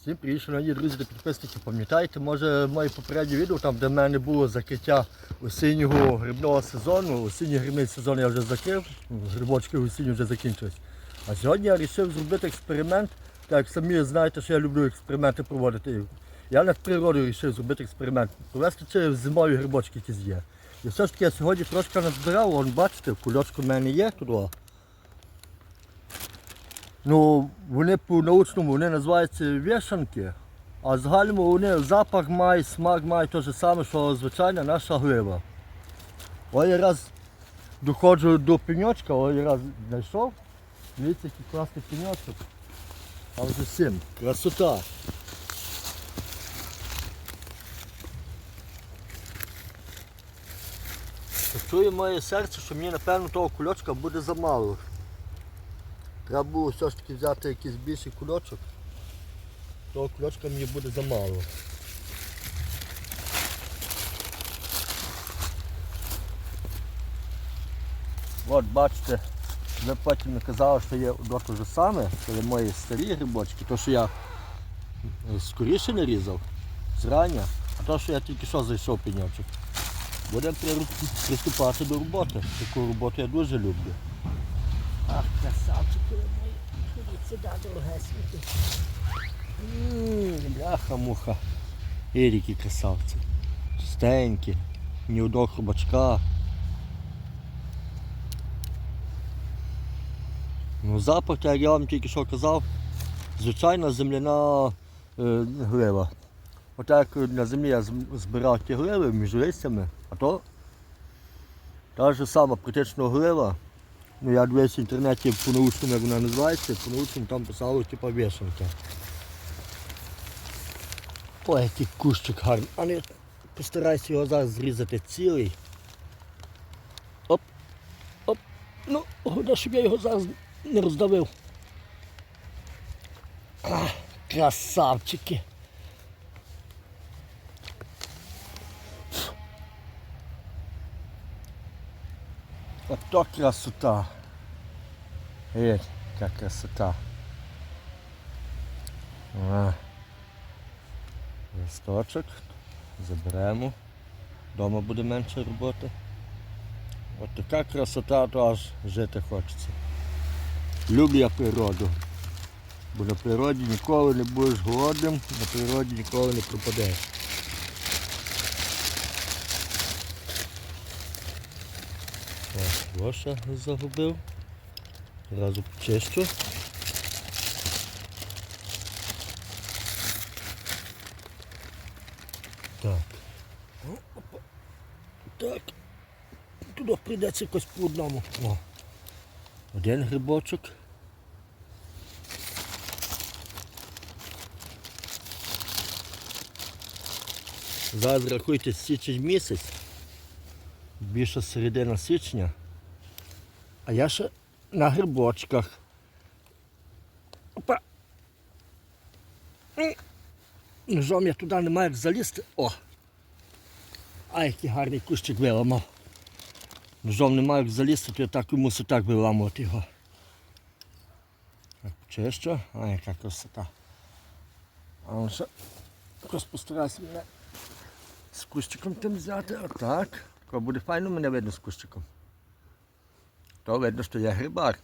Всім шановні друзі та підписники. Пам'ятаєте, може моє попереднє відео, там де в мене було закриття осіннього грибного сезону. Осінній грибний сезон я вже закрив, грибочки осінні вже закінчились. А сьогодні я вирішив зробити експеримент. Так самі знаєте, що я люблю експерименти проводити. Я над природою вирішив зробити експеримент. Провести чи зимові грибочки якісь є. І все ж таки я сьогодні трошки назбирав, вон бачите, кульочку в мене є тут. Ну, вони по-научному вони називаються вішанки, а загальному вони запах мають, смак мають те ж саме, що звичайна наша глива. Ось я раз доходжу до пеньочка, ось я раз знайшов. Дивіться, який класний пеньочок. А вже сім. Красота. Чує моє серце, що мені напевно того кульочка буде замало. Треба було все ж таки взяти якийсь більший кульочок. Того кульочка мені буде замало. От бачите, ви потім не казали, що є одно те саме, це мої старі грибочки, то що я е, скоріше не різав, зрання, а то, що я тільки що зайшов пеньочок. Будемо приступати до роботи. Таку роботу я дуже люблю. Ах, красавчики мої. Ходіть сюди, дорогесенькі. М, Бляха-муха. Еріки красавці. Чистенькі, ні одного хробачка. Ну, запах, як я вам тільки що казав, звичайна земляна е, глива. Отак на землі я збирав ті гливи між листями, а то та ж сама практично глива. Ну, я дивився в інтернеті по-научному, як вона називається, по-научному там писало типу вішенка. Ой, який кущик гарний. А не постарайся його зараз зрізати цілий. Оп, оп. Ну, головне, щоб я його зараз не роздавив. А, красавчики. Ото красота. Ей, яка красота. А. Листочок. Заберемо. Дома буде менше роботи. От така красота, то аж жити хочеться. Люблю я природу. Бо на природі ніколи не будеш голодним, на природі ніколи не пропадеш. Так, Гоша загубив. Зразу почищу. Так. Так. Туди прийдеться якось по одному. О. Один грибочок. Зараз рахуйте січень місяць. Більше середина січня. А я ще na grbočkah. Opa. Mm. Žal mi je tudi ne majek za list. O. Aj, ki harni kušček belamo. Žal ne majek za list, to je tako, mu se tako belamo tiho. Češčo, aj, kako se ta. A on se, ko spostara se mene s kuščekom tem zate, tak. Ko bude fajno, mene vedno s kuščekom. То видно, що я грибар.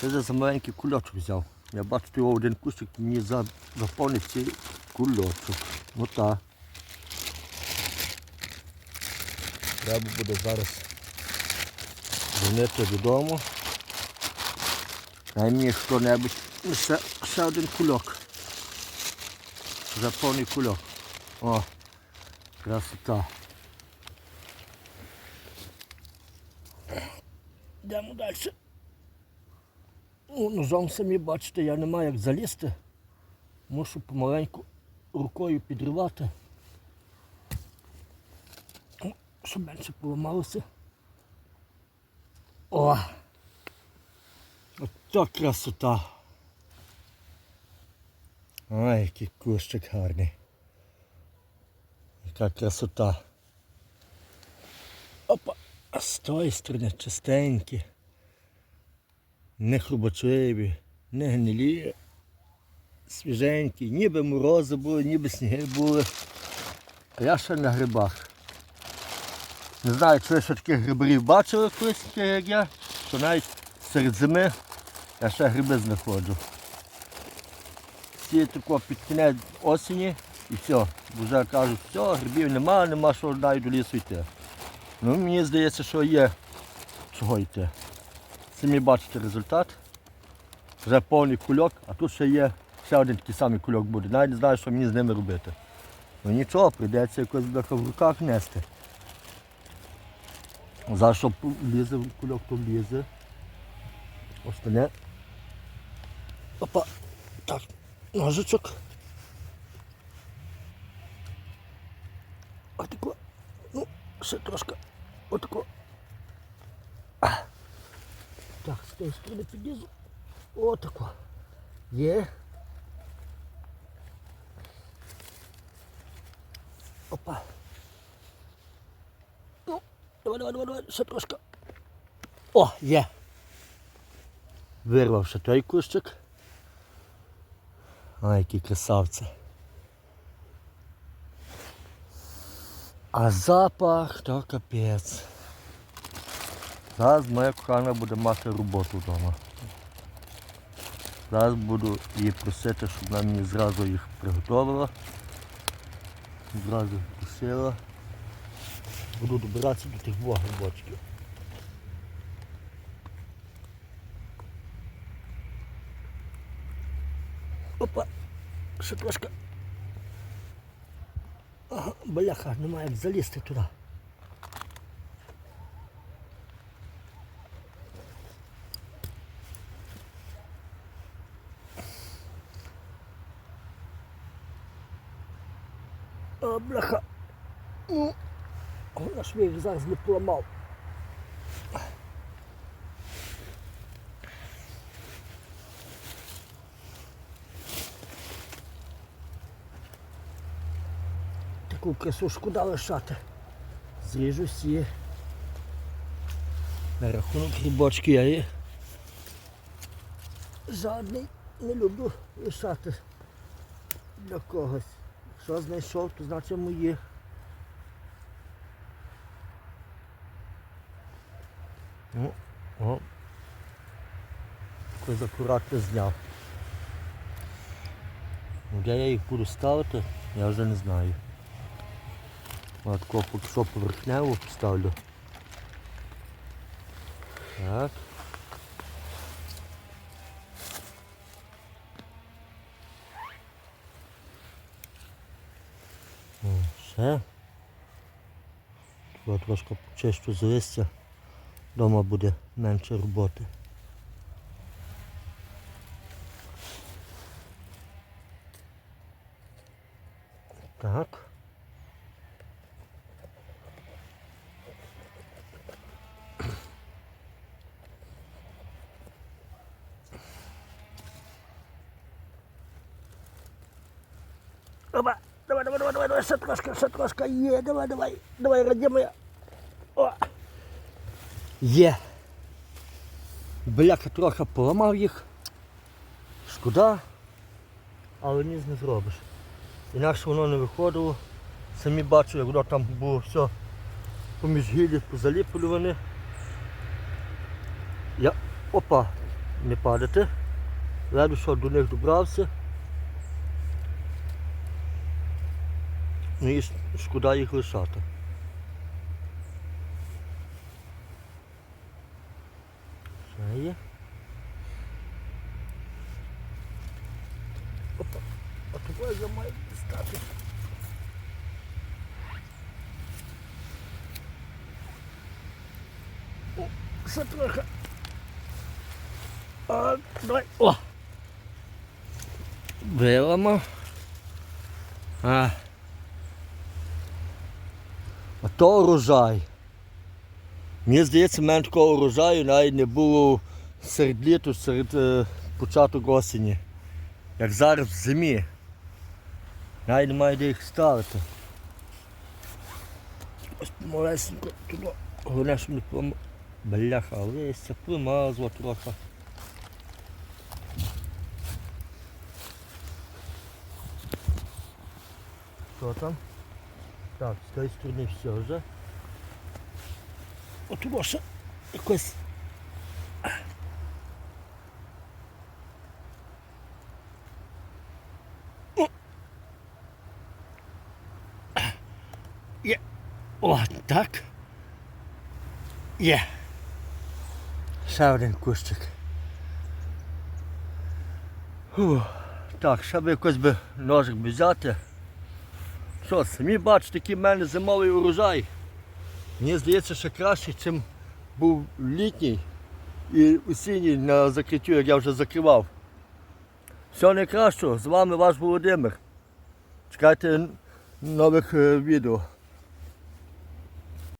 Це за маленький кульочок взяв. Я бачу, його один кущик мені за- заповнив цей кульочок. Ота. Треба буде зараз донести додому. Дай мені хто-небудь несе ще один кульок. Заповний кульок. О, красота. Йдемо далі. Ну, ножом самі бачите, я не маю як залізти. Мушу помаленьку рукою підривати. Щоб менше поламалося. О! Ото красота. Ой, який кущик гарний. Яка красота. З тої сторони чистенькі. Не хрубочеві, не гнилі. свіженькі, ніби морози були, ніби сніги були. А я ще на грибах. Не знаю, чи ви ще таких грибарів бачили колись, як я, що навіть серед зими я ще гриби знаходжу. Всі тако під кінець осені і все. Вже кажуть, все, грибів нема, нема що навіть до лісу йти. Ну, мені здається, що є чого йти. Самі бачите результат. Вже повний кульок, а тут ще є ще один такий самий кульок буде. Навіть не знаю, що мені з ними робити. Ну нічого, прийдеться якось в руках нести. За що влізе в кульок, то влізе. Остане. Опа. Так, ножичок. Отако. Ну, ще трошки. Отако. Так, з тієї сторони підлізу. Отако. Є. Опа. Ну, давай, давай, давай, давай, ще трошки. О, є. Вирвав ще той кущик. Ай, які красавці. А запах то капець. Зараз моя кохана буде мати роботу вдома. Зараз буду її просити, щоб вона мені зразу їх приготувала. Зразу просила. Буду добиратися до тих двох грибочків. Опа, ще трошки. Бляха, немає як залізти туди. О, бляха. Ну, ж їх зараз не поламав. Таку красу шкода лишати. Зріжу всі. На рахунок грибочки я її жадний не люблю лишати для когось. Що знайшов, то значить мої. Ну, о. Якось акуратно зняв. Де я їх буду ставити, я вже не знаю. От поки що поверхневу поставлю. Так. Все. Тут трошки почищу з листя. Дома буде менше роботи. Так. Опа, давай, давай, давай, давай, давай, ще трошки, ще є, давай, давай, давай, раді моя. О. Є. Бляха, трохи поламав їх. Шкода, але ніс не зробиш. Інакше воно не виходило. Самі бачу, як воно там було все поміж гілі, позаліплюване. Я опа, не падати. Ледве що до них добрався. Ну і шкода їх лишати. Ще є. Опа, а того я маю дістати. О, ще трохи. А, давай. О! Виламав. А. А то урожай. Мені здається, мене такого урожаю навіть не було серед літу, серед е, початок осені. Як зараз в зимі. Навіть немає де їх ставити. Ось малесенько туди. Головне, щоб не пом... Бляха, листя, примазла трохи. Що там? Так, з тієї сторони все вже. От може якось. Є. О, так. Є. Ще один кущик. Фух. Так, ще би якось би ножик би взяти. Що, самі бачите, який в мене зимовий урожай. Мені здається, що краще, ніж був літній і осінній на закриттю, як я вже закривав. Всього найкращого, з вами ваш Володимир. Чекайте нових е, відео.